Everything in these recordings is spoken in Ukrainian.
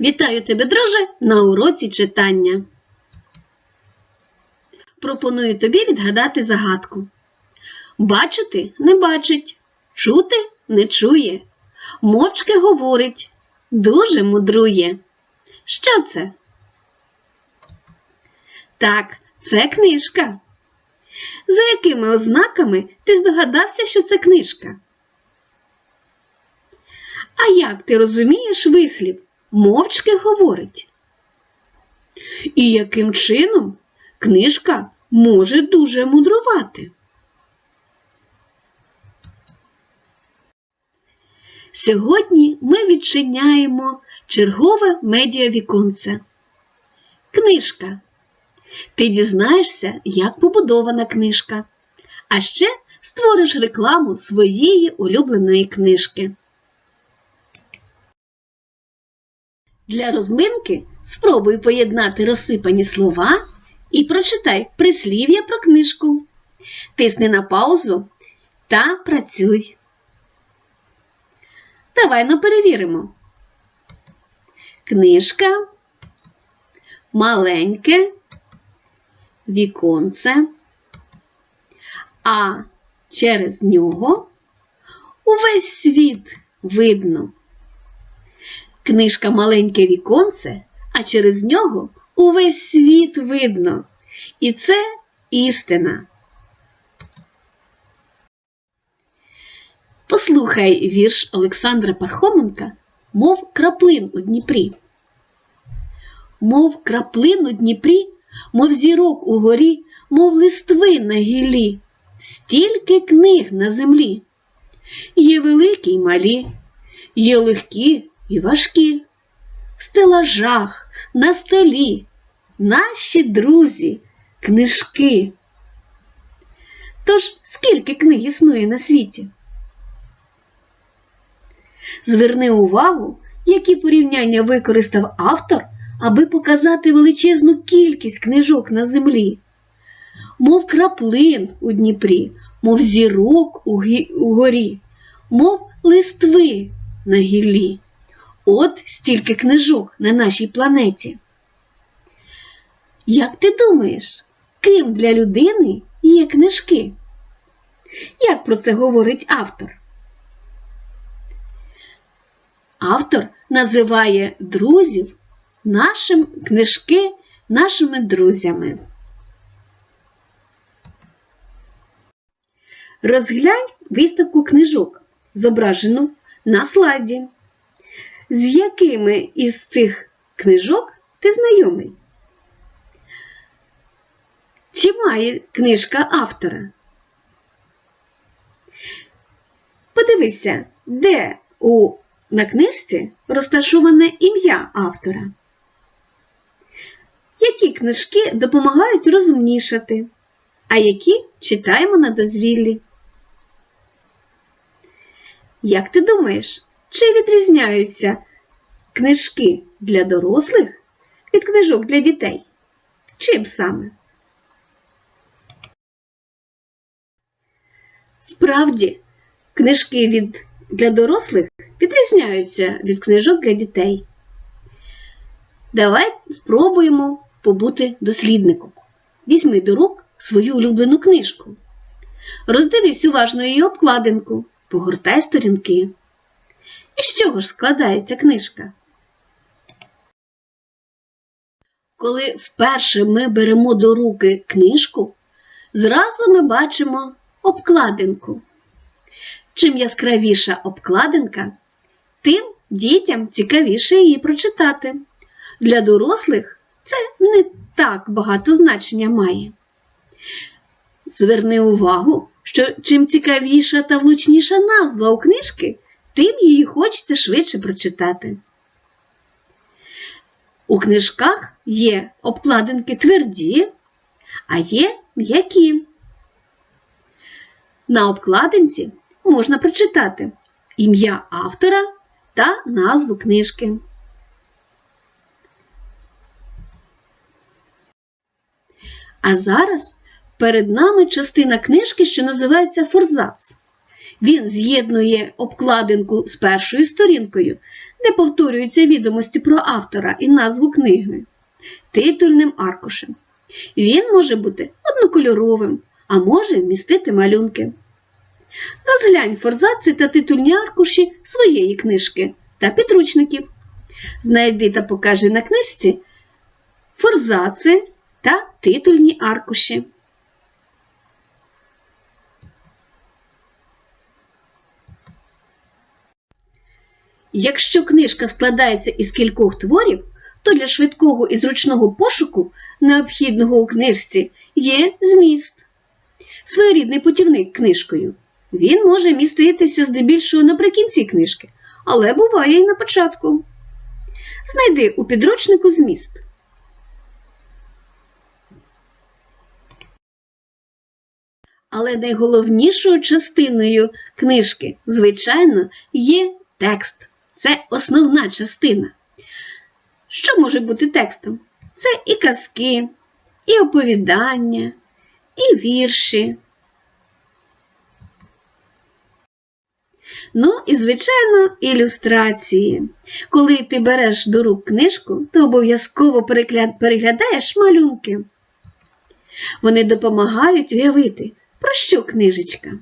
Вітаю тебе, друже, на уроці читання. Пропоную тобі відгадати загадку. Бачити не бачить, чути не чує, мовчки говорить, дуже мудрує. Що це? Так, це книжка. За якими ознаками ти здогадався, що це книжка? А як ти розумієш вислів? Мовчки говорить. І яким чином книжка може дуже мудрувати? Сьогодні ми відчиняємо чергове медіавіконце. Книжка. Ти дізнаєшся, як побудована книжка, а ще створиш рекламу своєї улюбленої книжки. Для розминки спробуй поєднати розсипані слова і прочитай прислів'я про книжку. Тисни на паузу та працюй. Давай ну перевіримо. Книжка, маленьке, віконце, а через нього увесь світ видно. Книжка маленьке віконце, а через нього увесь світ видно. І це істина. Послухай вірш Олександра Пархоменка, мов краплин у Дніпрі. Мов краплин у Дніпрі, мов зірок у горі, мов листви на гіллі, стільки книг на землі. Є великі й малі, є легкі і важкі. В стелажах, на столі, наші друзі, книжки. Тож скільки книг існує на світі? Зверни увагу, які порівняння використав автор, аби показати величезну кількість книжок на землі, мов краплин у Дніпрі, мов зірок у, горі, мов листви на гіллі. От стільки книжок на нашій планеті. Як ти думаєш, ким для людини є книжки? Як про це говорить автор? Автор називає друзів нашим книжки нашими друзями. Розглянь виставку книжок, зображену на слайді. З якими із цих книжок ти знайомий? Чи має книжка автора? Подивися, де у на книжці розташоване ім'я автора. Які книжки допомагають розумнішати, а які читаємо на дозвіллі? Як ти думаєш, чи відрізняються книжки для дорослих від книжок для дітей? Чим саме? Справді, книжки від, для дорослих відрізняються від книжок для дітей. Давай спробуємо побути дослідником. Візьми до рук свою улюблену книжку. Роздивись уважно її обкладинку, погортай сторінки. І з чого ж складається книжка? Коли вперше ми беремо до руки книжку, зразу ми бачимо обкладинку. Чим яскравіша обкладинка, тим дітям цікавіше її прочитати. Для дорослих це не так багато значення має. Зверни увагу, що чим цікавіша та влучніша назва у книжки, тим її хочеться швидше прочитати. У книжках є обкладинки тверді, а є м'які. На обкладинці можна прочитати ім'я автора та назву книжки. А зараз перед нами частина книжки, що називається Форзац. Він з'єднує обкладинку з першою сторінкою, де повторюються відомості про автора і назву книги, титульним аркушем. Він може бути однокольоровим, а може містити малюнки. Розглянь форзаци та титульні аркуші своєї книжки та підручників. Знайди та покажи на книжці форзаци та титульні аркуші. Якщо книжка складається із кількох творів, то для швидкого і зручного пошуку, необхідного у книжці, є зміст. Своєрідний путівник книжкою. Він може міститися здебільшого наприкінці книжки, але буває і на початку. Знайди у підручнику зміст. Але найголовнішою частиною книжки, звичайно, є текст. Це основна частина. Що може бути текстом? Це і казки, і оповідання, і вірші. Ну і, звичайно, ілюстрації. Коли ти береш до рук книжку, то обов'язково переглядаєш малюнки. Вони допомагають уявити, про що книжечка.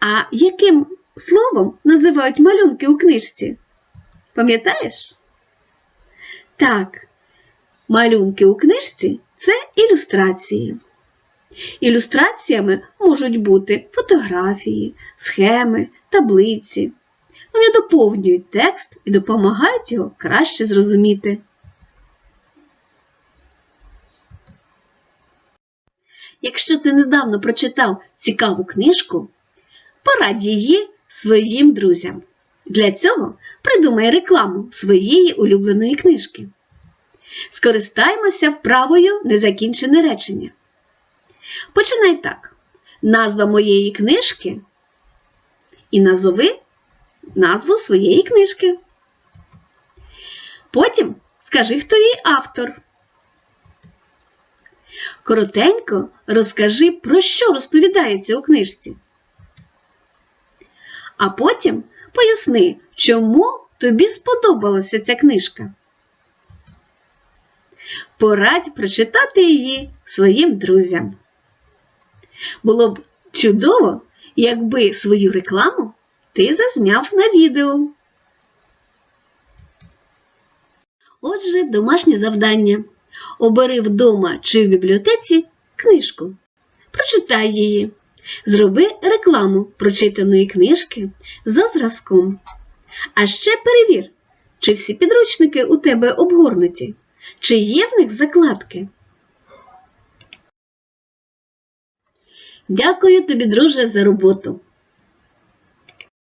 А яким словом називають малюнки у книжці? Пам'ятаєш? Так, малюнки у книжці це ілюстрації. Ілюстраціями можуть бути фотографії, схеми, таблиці. Вони доповнюють текст і допомагають його краще зрозуміти. Якщо ти недавно прочитав цікаву книжку, порадь її своїм друзям. Для цього придумай рекламу своєї улюбленої книжки. Скористаймося вправою незакінчене речення. Починай так. Назва моєї книжки і назови назву своєї книжки. Потім скажи, хто її автор. Коротенько розкажи, про що розповідається у книжці. А потім поясни, чому тобі сподобалася ця книжка. Порадь прочитати її своїм друзям. Було б чудово, якби свою рекламу ти зазняв на відео. Отже, домашнє завдання. Обери вдома чи в бібліотеці книжку. Прочитай її. Зроби рекламу прочитаної книжки за зразком. А ще перевір, чи всі підручники у тебе обгорнуті, чи є в них закладки. Дякую тобі, друже, за роботу.